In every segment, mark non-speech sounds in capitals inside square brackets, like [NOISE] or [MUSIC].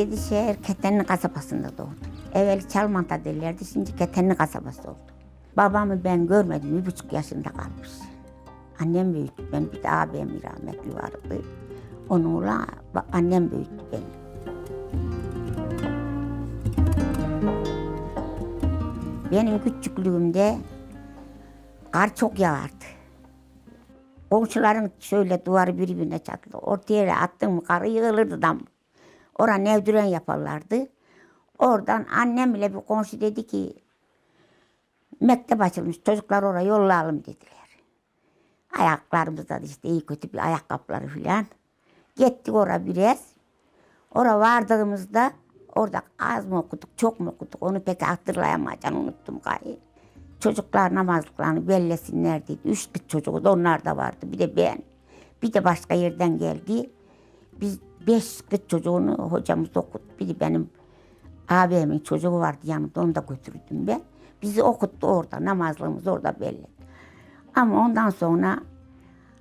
Yedişehir Ketenli kasabasında doğdum. Evvel Çalmanta derlerdi, şimdi Ketenli kasabası oldu. Babamı ben görmedim, bir buçuk yaşında kalmış. Annem büyüttü beni, bir de abim rahmetli vardı. Onunla annem büyüttü beni. Benim küçüklüğümde kar çok yağardı. Komşuların şöyle duvarı birbirine çatlı. Ortaya mı karı yığılırdı dam. Ora nevdüren yaparlardı. Oradan annem bile bir komşu dedi ki mektep açılmış çocuklar oraya yollayalım dediler. Ayaklarımızda da işte iyi kötü bir ayakkabıları filan. Gittik oraya biraz. Oraya vardığımızda orada az mı okuduk, çok mu okuduk onu pek hatırlayamayacağım, unuttum gayet. Çocuklar namazlıklarını bellesinler dedi. Üç kız çocuğu da onlar da vardı. Bir de ben. Bir de başka yerden geldi. Biz beş kız çocuğunu hocamız okuttu. Bir de benim abimin çocuğu vardı yanımda onu da götürdüm ben. Bizi okuttu orada. Namazlığımız orada belli. Ama ondan sonra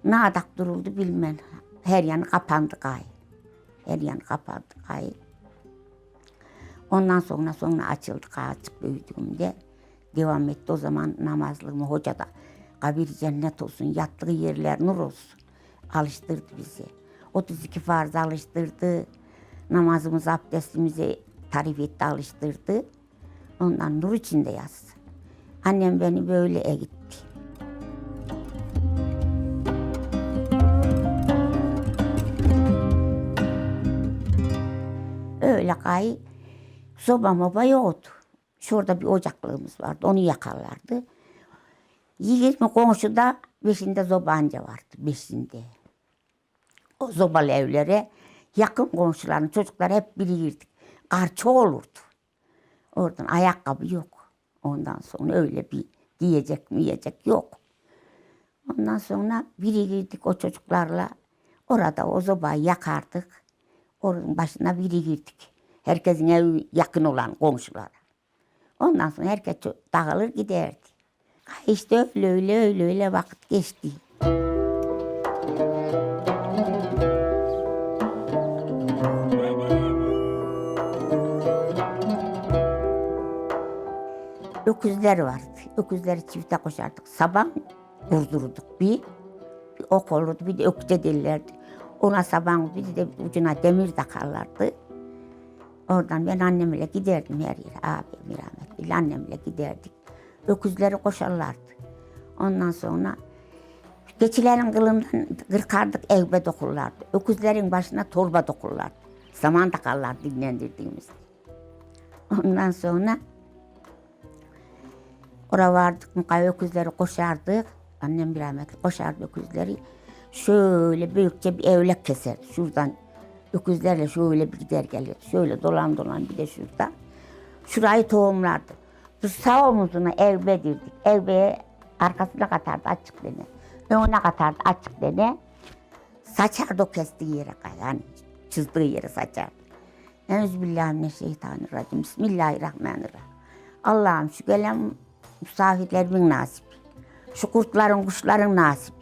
nadak duruldu bilmem. Her yanı kapandı gayet. Her yanı kapandı gayet. Ondan sonra sonra açıldı açık büyüdüğümde. Devam etti o zaman namazlığımı hoca da kabir cennet olsun, yattığı yerler nur olsun. Alıştırdı bizi. 32 farz alıştırdı. Namazımızı, abdestimizi tarif etti, alıştırdı. Ondan nur içinde yazsın. Annem beni böyle eğitti. Öyle gay soba moba yoktu. Şurada bir ocaklığımız vardı. Onu yakarlardı. Yirmi komşuda beşinde zobanca vardı. Beşinde. O zobalı evlere yakın komşuların çocuklar hep biri girdik. Karçı olurdu. Oradan ayakkabı yok. Ondan sonra öyle bir giyecek mi yiyecek yok. Ondan sonra biri girdik o çocuklarla. Orada o zobayı yakardık. Onun başına biri girdik. Herkesin evi yakın olan komşulara. Ondan sonra herkes dağılır giderdi. İşte öyle öyle öyle öyle vakit geçti. Öküzler vardı. Öküzleri çifte koşardık. Sabah vurdurduk bir. Bir ok olurdu bir de öküze derlerdi. Ona sabah bir de ucuna demir takarlardı. Oradan ben annemle giderdim her yere. Abim rahmetli annemle giderdik. Öküzleri koşarlardı. Ondan sonra keçilerin kılından kırkardık evbe dokurlardı. Öküzlerin başına torba dokurlardı. Saman takarlardı dinlendirdiğimizde. Ondan sonra Oraya vardık mı öküzleri koşardık. Annem bir rahmetli koşardı öküzleri. Şöyle büyükçe bir evlek keser. Şuradan öküzlerle şöyle bir gider gelir. Şöyle dolan dolan bir de şurada. Şurayı tohumlardı. Bu sağ omuzuna evbe dirdik. Evbeye arkasına katardı açık dene. Önüne katardı açık dene. Saçardı o kestiği yere yani çizdiği yere saçardı. Euzubillahimineşşeytanirracim. Bismillahirrahmanirrahim. Allah'ım şu gelen misafirlerimin nasibi. Şu kurtların, kuşların nasibi.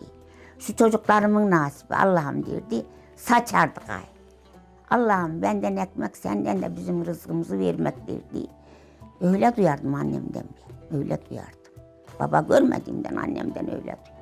Şu çocuklarımın nasibi. Allah'ım derdi. Saçardı gay. Allah'ım benden ekmek, senden de bizim rızkımızı vermek derdi. Öyle duyardım annemden ben. Öyle duyardım. Baba görmediğimden annemden öyle duyardım.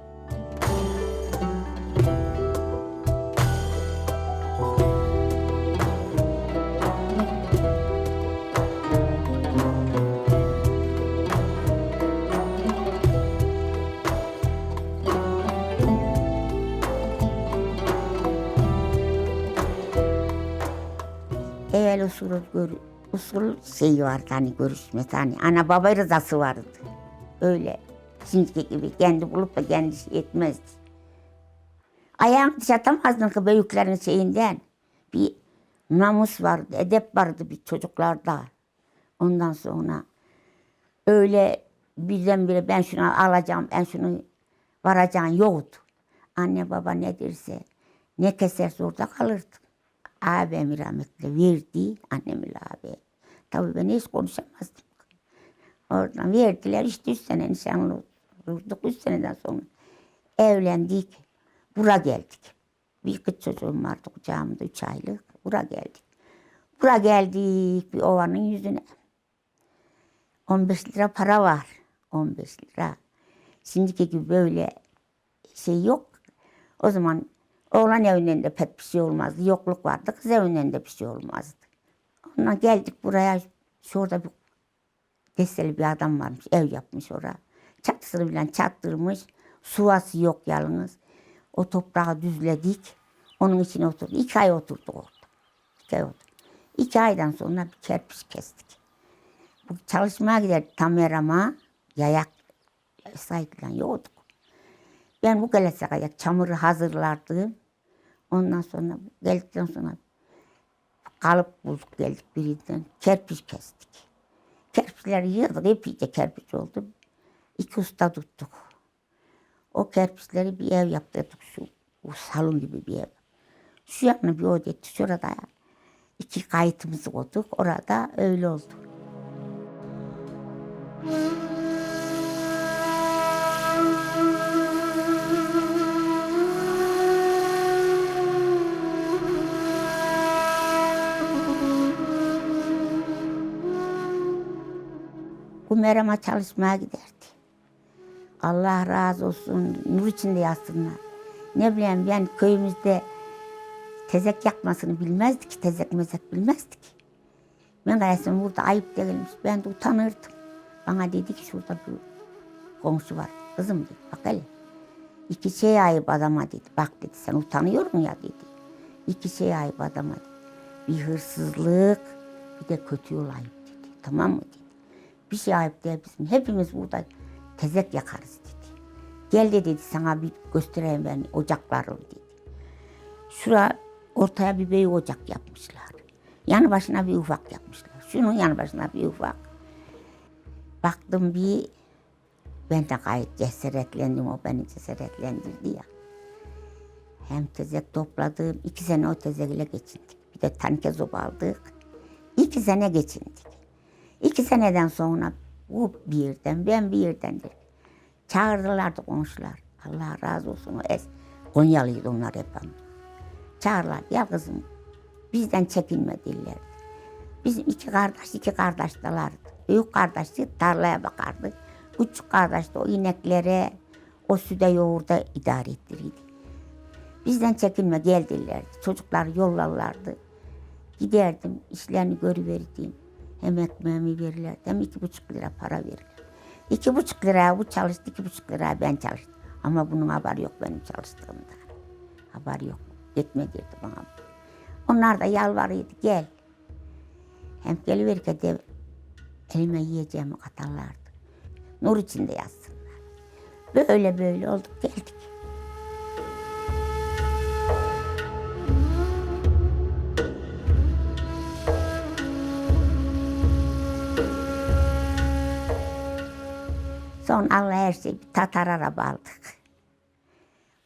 Gör, usul şeyi vardı hani görüşmesi hani ana baba rızası vardı. Öyle şimdiki gibi kendi bulup da kendi şey etmezdi. Ayağını dış atamazdın ki büyüklerin şeyinden. Bir namus vardı, edep vardı bir çocuklarda. Ondan sonra öyle birdenbire ben şunu alacağım, ben şunu varacağım yoktu. Anne baba ne derse, ne keserse orada kalırdı. Abim rahmetli verdi, annemle abi. Tabii ben hiç konuşamazdım. Oradan verdiler işte üç sene nişanlı olduk. Üç seneden sonra evlendik. Bura geldik. Bir kız çocuğum vardı kucağımda üç aylık. Bura geldik. Bura geldik bir ovanın yüzüne. 15 lira para var. 15 lira. Şimdiki gibi böyle şey yok. O zaman oğlan evinden de pek bir şey olmazdı. Yokluk vardı. Kız evinden de bir şey olmazdı. Ondan geldik buraya. Şurada bir desteli bir adam varmış. Ev yapmış oraya. Çatısını bilen çattırmış. Suvası yok yalnız. O toprağı düzledik. Onun içine oturduk. İki ay oturduk orada. İki ay oturduk. İki aydan sonra bir kerpiç kestik. Bu çalışmaya giderdik Tamerama. Yayak sayıkla yoğduk. Ben bu gelese kadar çamuru hazırlardım. Ondan sonra geldikten sonra kalıp bulduk geldik birinden. Kerpiç kestik. Kerpiçleri yığdık. Epeyce kerpiç oldu. İki usta tuttuk. O kerpiçleri bir ev yaptırdık. Şu bu salon gibi bir ev. Şu yanına bir oda etti. Şurada iki kayıtımızı koyduk. Orada öyle oldu. Bu merama çalışmaya giderdi. Allah razı olsun. Nur içinde yatsınlar. Ne bileyim ben köyümüzde tezek yakmasını bilmezdik ki. Tezek mezek bilmezdik. Ben de burada ayıp değilmiş. Ben de utanırdım. Bana dedi ki şurada bir komşu var. Kızım dedi bak hele. İki şey ayıp adama dedi. Bak dedi sen utanıyor musun ya dedi. İki şey ayıp adama dedi. Bir hırsızlık bir de kötü yol ayıp dedi. Tamam mı dedi. Bir şey ayıp değil bizim. Hepimiz burada tezek yakarız dedi. Gel de dedi sana bir göstereyim ben ocaklarım dedi. Şura ortaya bir büyük ocak yapmışlar. Yanı başına bir ufak yapmışlar. Şunun yanı başına bir ufak. Baktım bir ben de gayet cesaretlendim. O beni cesaretlendirdi ya. Hem tezek topladım. iki sene o tezekle geçindik. Bir de tanke zoba aldık. İki sene geçindik. İki seneden sonra bu bir yerden, ben bir yerdendir. Çağırdılar da komşular. Allah razı olsun. O es Konyalıydı onlar hep ama. Çağırlar. Ya kızım bizden çekinme diller. Bizim iki kardeş, iki kardeş dalardı. Büyük kardeş de tarlaya bakardı. Küçük kardeş de o ineklere, o süde yoğurda idare ettirirdi. Bizden çekinme gel derlerdi. Çocuklar yollarlardı. Giderdim, işlerini görüverdim. Hem ekmeğimi verirlerdi, hem iki buçuk lira para verirler. İki buçuk liraya bu çalıştı, iki buçuk liraya ben çalıştım. Ama bunun haberi yok benim çalıştığımda. Haberi yok. Ekmek girdi bana. Onlar da yalvarıyordu, gel. Hem geliverirken de elime yiyeceğimi katarlardı. Nur içinde yatsınlar. Böyle böyle olduk geldik. Son Allah her şey bir Tatar araba aldık.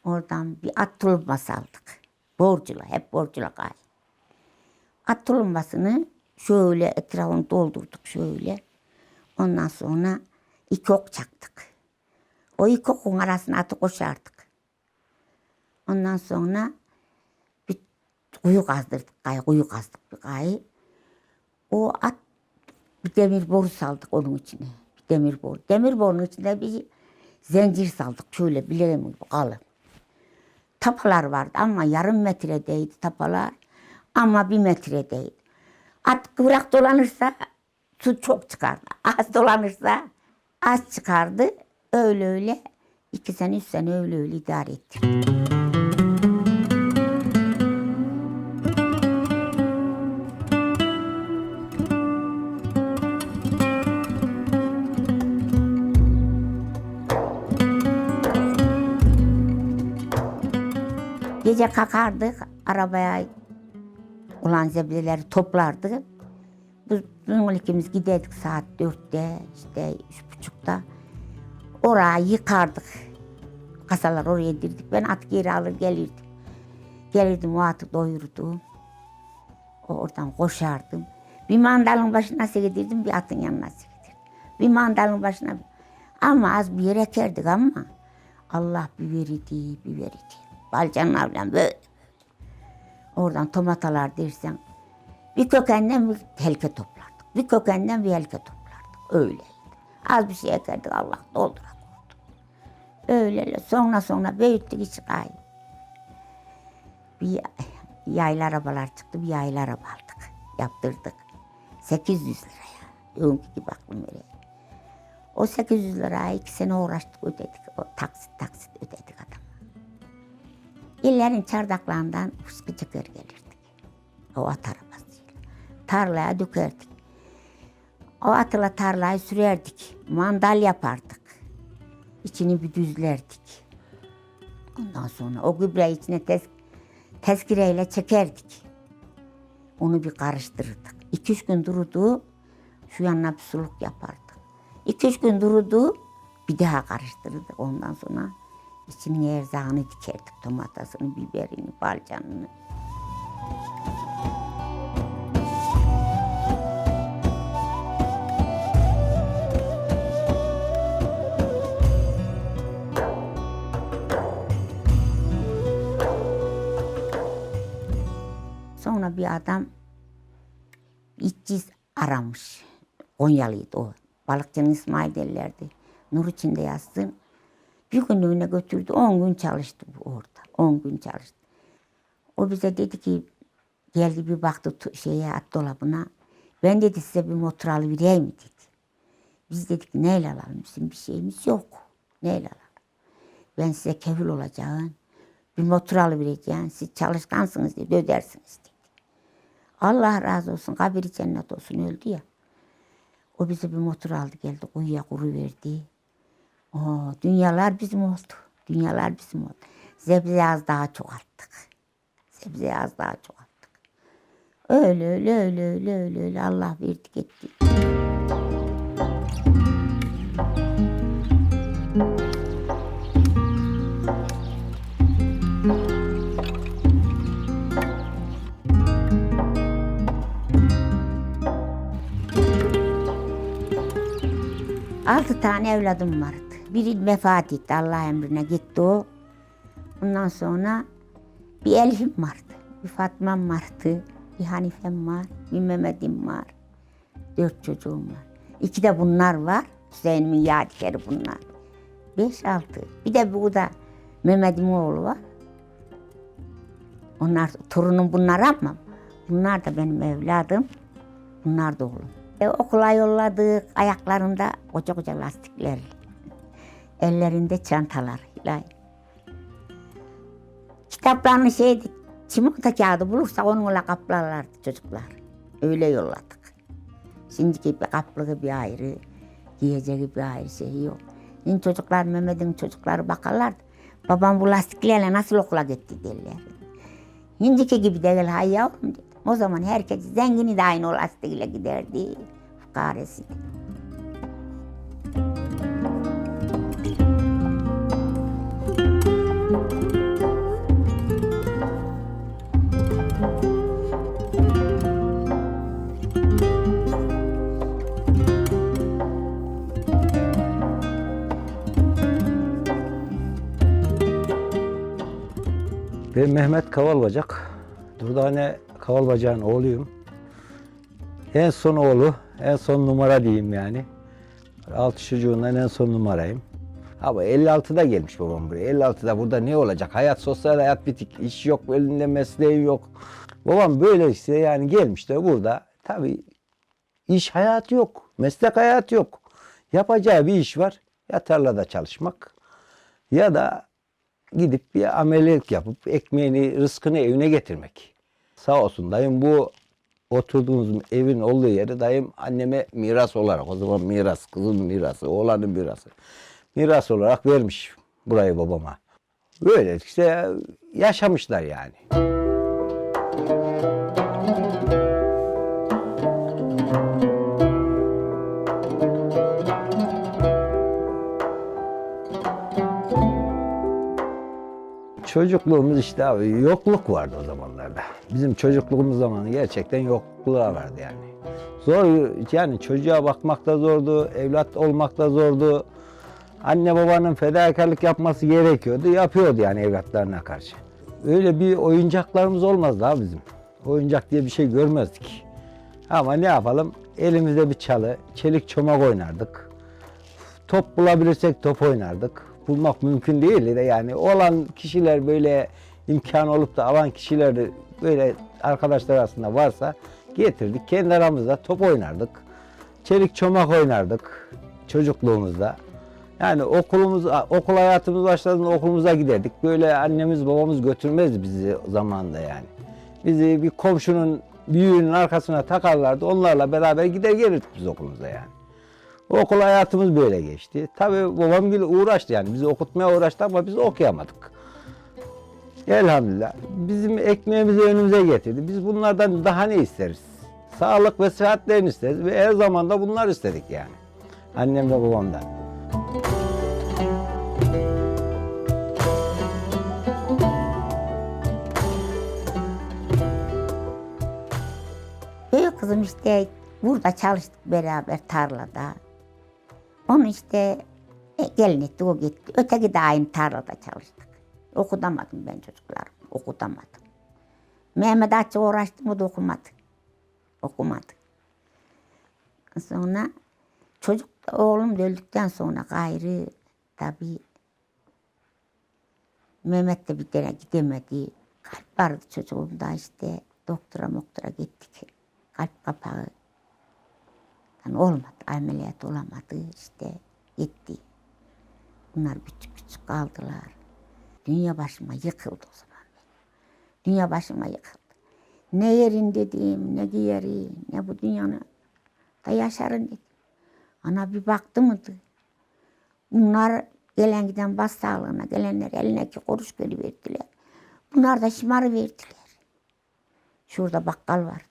Oradan bir at tulumması aldık. Borcula, hep borcula gay. At tulummasını şöyle etrafını doldurduk şöyle. Ondan sonra iki ok çaktık. O iki okun arasına atı koşardık. Ondan sonra bir kuyu kazdırdık gay, kuyu kazdık bir gay. O at bir demir boru saldık onun içine. Demir boru. Demir borunun içinde bir zincir saldık şöyle bileğim gibi kalın. Tapalar vardı ama yarım metredeydi tapalar. Ama bir metredeydi. At kıvrak dolanırsa su çok çıkardı. Az dolanırsa az çıkardı. Öyle öyle iki sene üç sene öyle öyle idare ettik. Gece kalkardık arabaya olan zebdeleri toplardık. Biz, bizim ikimiz giderdik saat dörtte işte üç buçukta. Orayı yıkardık. Kasalar oraya dirdik. Ben at geri alır gelirdim. Gelirdim o atı doyurdum. O oradan koşardım. Bir mandalın başına segidirdim, bir atın yanına segidirdim. Bir mandalın başına. Ama az bir yere ekerdik ama Allah bir veridi, bir veridi. Balcanlarla böyle. Oradan tomatalar dersen Bir kökenden bir helke toplardık. Bir kökenden bir helke toplardık. Öyleydi. Az bir şey ekerdik Allah doldurak oldu. Öyle sonra sonra büyüttük hiç gayet. Bir yaylı arabalar çıktı. Bir yaylı araba aldık. Yaptırdık. 800 liraya. Bugünkü gibi aklım öyle. O 800 liraya iki sene uğraştık ödedik. O taksit taksit ödedik adama. İllerin çardaklarından fıskı çıkar gelirdik. O at arabasıyla. Tarlaya dökerdik. O atla tarlayı sürerdik. Mandal yapardık. İçini bir düzlerdik. Ondan sonra o gübreyi içine tez, tezkireyle çekerdik. Onu bir karıştırırdık. İki üç gün durdu. Şu yanına bir suluk yapardık. İki üç gün durdu. Bir daha karıştırırdık. Ondan sonra içinin erzağını dikerdik. Domatesini, biberini, balcanını. Sonra bir adam işçi aramış. Konyalıydı o. Balıkçının İsmail derlerdi. Nur içinde yazsın. Bir günlüğüne götürdü. On gün çalıştı bu orada. On gün çalıştı. O bize dedi ki geldi bir baktı şeye at dolabına. Ben dedi size bir motor alıvereyim mi dedi. Biz dedik neyle alalım bizim bir şeyimiz yok. Neyle alalım? Ben size kefil olacağım. Bir motor alıvereceğim. Siz çalışkansınız dedi ödersiniz dedi. Allah razı olsun kabiri cennet olsun öldü ya. O bize bir motor aldı geldi kuyuya kuru verdi. O dünyalar bizim oldu. Dünyalar bizim oldu. Sebze az daha çoğalttık. Sebze az daha çoğalttık. Öyle öyle öyle öyle öyle öyle Allah verdi gitti. Altı tane evladım vardı. Biri vefat etti Allah emrine gitti o. Ondan sonra bir Elif'im vardı. Bir Fatma'm vardı. Bir Hanife'm var. Bir Mehmet'im var. Dört çocuğum var. İki de bunlar var. Hüseyin'imin yadigarı bunlar. Beş altı. Bir de bu da Mehmet'imin oğlu var. Onlar torunum bunlar ama bunlar da benim evladım. Bunlar da oğlum. E, okula yolladık ayaklarında koca koca lastikler. Ellerinde çantalar. ilahi. Kitaplarını şey çimento kağıdı bulursa onunla kaplarlardı çocuklar. Öyle yolladık. Şimdiki bir kaplığı bir ayrı, giyeceği bir ayrı şey yok. Şimdi çocuklar Mehmet'in çocukları bakarlardı. Babam bu lastiklerle nasıl okula gitti derler. Şimdiki gibi değil ha yavrum dedim. O zaman herkes zengini de aynı o lastiğiyle giderdi. Fukaresi. Ben Mehmet Kavalbacak. Durdane Kavalbacak'ın oğluyum. En son oğlu, en son numara diyeyim yani. Altı çocuğundan en son numarayım. Ama 56'da gelmiş babam buraya. 56'da burada ne olacak? Hayat, sosyal hayat bitik. İş yok, elinde mesleği yok. Babam böyle işte yani gelmiş de burada. Tabii iş hayatı yok. Meslek hayatı yok. Yapacağı bir iş var. Ya tarlada çalışmak ya da gidip bir amelilik yapıp ekmeğini, rızkını evine getirmek. Sağ olsun dayım bu oturduğumuz evin olduğu yeri dayım anneme miras olarak o zaman miras, kızın mirası, oğlanın mirası. Miras olarak vermiş burayı babama. Böyle işte yaşamışlar yani. Çocukluğumuz işte abi yokluk vardı o zamanlarda. Bizim çocukluğumuz zamanı gerçekten yokluğa vardı yani. Zor yani çocuğa bakmak da zordu, evlat olmak da zordu. Anne babanın fedakarlık yapması gerekiyordu, yapıyordu yani evlatlarına karşı. Öyle bir oyuncaklarımız olmazdı abi bizim. Oyuncak diye bir şey görmezdik. Ama ne yapalım? Elimizde bir çalı, çelik çomak oynardık. Top bulabilirsek top oynardık. Bulmak mümkün değil de yani olan kişiler böyle imkan olup da alan kişiler de böyle arkadaşlar arasında varsa getirdik. Kendi aramızda top oynardık. Çelik çomak oynardık çocukluğumuzda. Yani okulumuz, okul hayatımız başladığında okulumuza giderdik. Böyle annemiz babamız götürmezdi bizi zamanında yani. Bizi bir komşunun büyüğünün arkasına takarlardı. Onlarla beraber gider gelirdik biz okulumuza yani. Okul hayatımız böyle geçti. Tabii babam bile uğraştı yani. Bizi okutmaya uğraştı ama biz okuyamadık. Elhamdülillah. Bizim ekmeğimizi önümüze getirdi. Biz bunlardan daha ne isteriz? Sağlık ve sıhhatlerini isteriz ve her zaman da bunlar istedik yani. Annem ve babamdan. Büyük kızım işte burada çalıştık beraber tarlada. Onu işte e, gelin etti o gitti. Öteki aynı tarlada çalıştık. Okutamadım ben çocuklarımı. Okutamadım. Mehmet Açı uğraştım o da okumadı. Okumadı. Sonra çocuk oğlum da öldükten sonra gayrı tabii Mehmet de bir tane gidemedi. Kalp vardı çocuğumda işte. Doktora moktora gittik. Kalp kapağı. Yani olmadı. Ameliyat olamadı işte. Gitti. Bunlar küçük küçük kaldılar. Dünya başıma yıkıldı o zaman. Dünya başıma yıkıldı. Ne yerin dedim, ne giyerim, ne bu dünyanın da yaşarım dedim. Ana bir baktı mıydı? Bunlar gelen giden bas sağlığına gelenler eline iki kuruş verdiler. Bunlar da şımarı verdiler. Şurada bakkal vardı.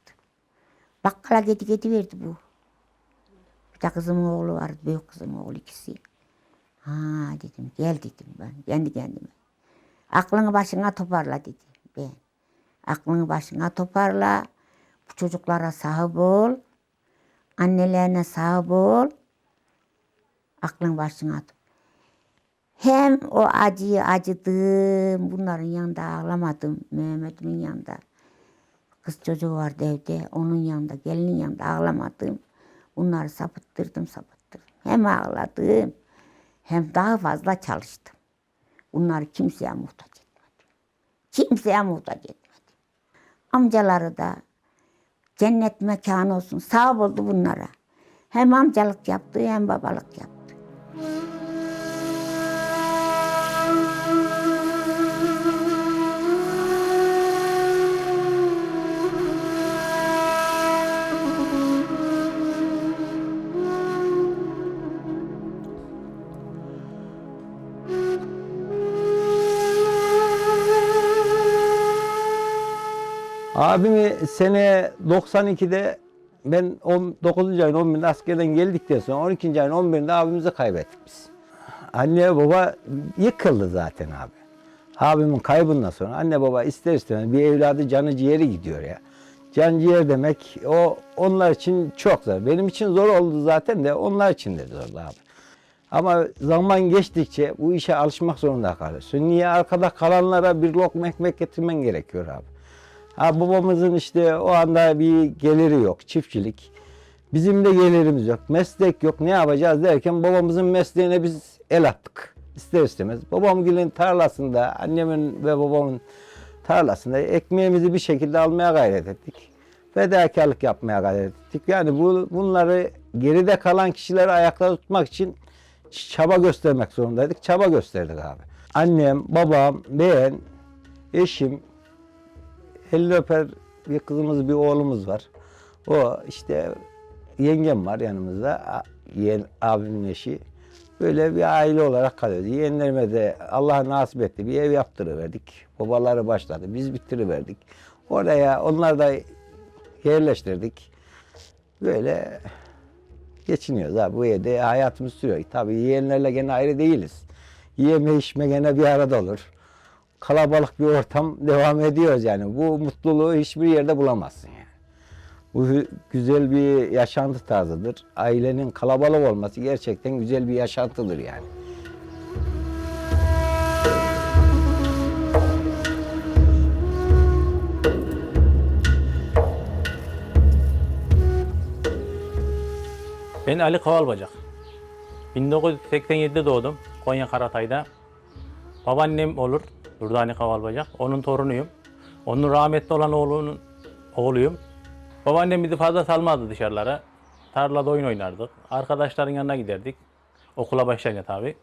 Bakkala gidi gidi verdi bu. Bir de oğlu vardı, büyük kızımın oğlu ikisi. Ha dedim, gel dedim ben kendi kendime. Aklını başına toparla dedim ben. Aklını başına toparla. Bu çocuklara sahip ol. Annelerine sahip ol. Aklın başına tut. Hem o acıyı acıdım. Bunların yanında ağlamadım. Mehmet'imin yanında. Kız çocuğu vardı evde. Onun yanında, gelinin yanında ağlamadım. Bunları sapıttırdım, sapıttırdım. Hem ağladım hem daha fazla çalıştım. Bunları kimseye muhtaç etmedim. Kimseye muhtaç etmedim. Amcaları da cennet mekanı olsun. Sağ oldu bunlara. Hem amcalık yaptı hem babalık yaptı. Abimi sene 92'de ben 9. ayın 11'inde askerden geldikten sonra 12. ayın 11'inde abimizi kaybettik biz. Anne baba yıkıldı zaten abi. Abimin kaybından sonra anne baba ister istemez bir evladı canı ciğeri gidiyor ya. Can ciğer demek o onlar için çok zor. Benim için zor oldu zaten de onlar için de zordu abi. Ama zaman geçtikçe bu işe alışmak zorunda kalıyorsun. Niye? Arkada kalanlara bir lokma ekmek getirmen gerekiyor abi. Ha, babamızın işte o anda bir geliri yok, çiftçilik. Bizim de gelirimiz yok, meslek yok, ne yapacağız derken babamızın mesleğine biz el attık. İster istemez. Babamgilin tarlasında, annemin ve babamın tarlasında ekmeğimizi bir şekilde almaya gayret ettik. Fedakarlık yapmaya gayret ettik. Yani bu, bunları geride kalan kişileri ayakta tutmak için çaba göstermek zorundaydık. Çaba gösterdik abi. Annem, babam, ben, eşim, elini öper bir kızımız bir oğlumuz var. O işte yengem var yanımızda. Yeğen, abimin eşi. Böyle bir aile olarak kalıyoruz. Yeğenlerime de Allah nasip etti. Bir ev yaptırıverdik. Babaları başladı. Biz bittiriverdik. Oraya onlar da yerleştirdik. Böyle geçiniyoruz abi. Bu evde hayatımız sürüyor. Tabii yeğenlerle gene ayrı değiliz. Yeme içme gene bir arada olur kalabalık bir ortam [LAUGHS] devam ediyoruz yani. Bu mutluluğu hiçbir yerde bulamazsın yani. Bu güzel bir yaşantı tarzıdır. Ailenin kalabalık olması gerçekten güzel bir yaşantıdır yani. Ben Ali Kavalbacak. 1987'de doğdum Konya Karatay'da. Babaannem olur Durdani Kavalbacak. Onun torunuyum. Onun rahmetli olan oğlunun oğluyum. Babaannem bizi fazla salmazdı dışarılara. Tarlada oyun oynardık. Arkadaşların yanına giderdik. Okula başlayınca tabii.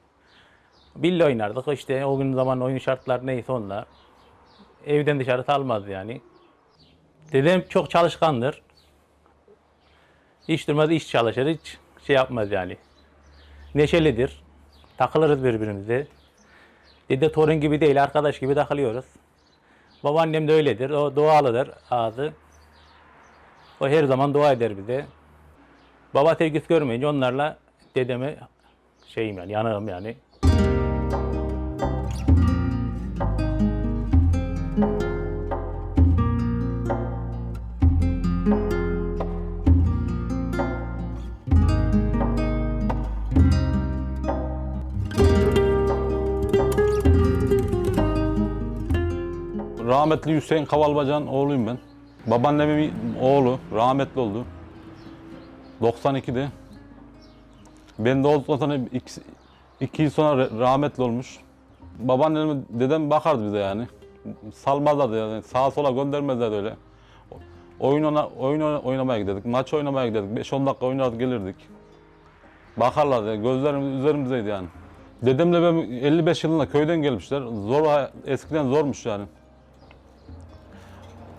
Bille oynardık. İşte o gün zaman oyun şartları neyse onunla. Evden dışarı salmazdı yani. Dedem çok çalışkandır. Hiç durmaz iş çalışır, hiç şey yapmaz yani. Neşelidir. Takılırız birbirimize. Dede torun gibi değil, arkadaş gibi takılıyoruz. Babaannem de öyledir. O doğalıdır ağzı. O her zaman dua eder bize. Baba sevgisi görmeyince onlarla dedeme şeyim yani, yanığım yani. Rahmetli Hüseyin Kavalbacan oğluyum ben. Babaannemin oğlu rahmetli oldu. 92'de. Ben de olduktan sonra iki, iki yıl sonra rahmetli olmuş. Babaannem, dedem bakardı bize yani. Salmazlardı yani. Sağa sola göndermezlerdi öyle. Oyun, ona, oyun oyna- oynamaya giderdik, maç oynamaya giderdik. 5-10 dakika oynardık gelirdik. Bakarlardı, yani. gözlerimiz üzerimizdeydi yani. Dedemle ben 55 yılında köyden gelmişler. Zor, eskiden zormuş yani.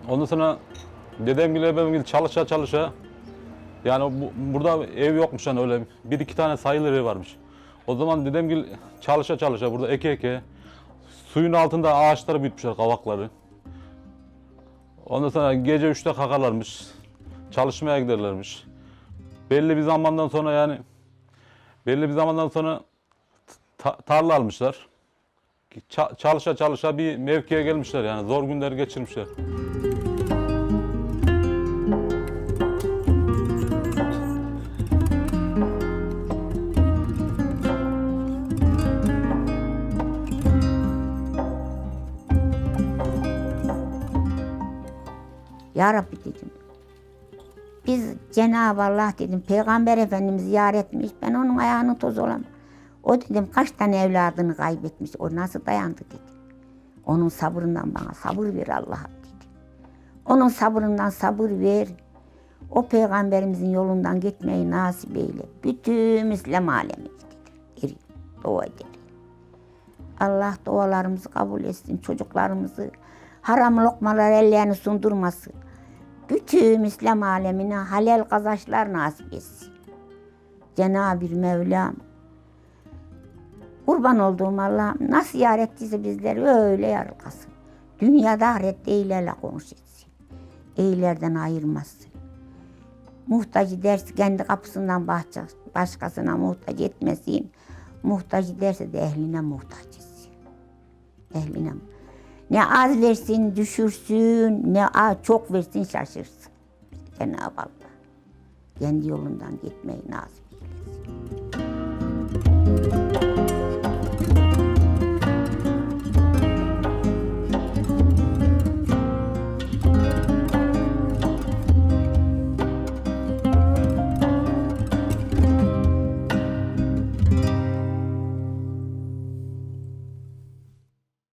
Ondan sonra dedem gibi benim gibi çalışa çalışa yani bu, burada ev yokmuş yani öyle bir iki tane sayılı ev varmış. O zaman dedem gibi çalışa çalışa burada eke eke suyun altında ağaçları büyütmüşler kavakları. Ondan sonra gece üçte kalkarlarmış. Çalışmaya giderlermiş. Belli bir zamandan sonra yani belli bir zamandan sonra ta- tarla almışlar. Ça- çalışa çalışa bir mevkiye gelmişler yani zor günler geçirmişler. Ya Rabbi dedim. Biz Cenab-ı Allah dedim Peygamber Efendimiz ziyaret etmiş. Ben onun ayağının toz olamam. O dedim kaç tane evladını kaybetmiş. O nasıl dayandı dedi. Onun sabrından bana sabır ver Allah'ım dedi. Onun sabrından sabır ver. O peygamberimizin yolundan gitmeyi nasip eyle. Bütün İslam alemi dedi. Eri, dua eder. Allah dualarımızı kabul etsin. Çocuklarımızı haram lokmalar ellerini sundurmasın. Bütün İslam alemine halal kazançlar nasip etsin. Cenab-ı Mevlam kurban olduğum Allah'ım nasıl yar ettiyse bizleri öyle yarılasın. Dünyada ahirette iyilerle konuş etsin. İyilerden ayırmasın. Muhtaç derse kendi kapısından başkasına muhtaç etmesin. Muhtaç derse de ehline muhtaç etsin. Ehline ne az versin düşürsün, ne az çok versin şaşırsın. Cenab-ı Allah kendi yolundan gitmeyi nasip eylesin.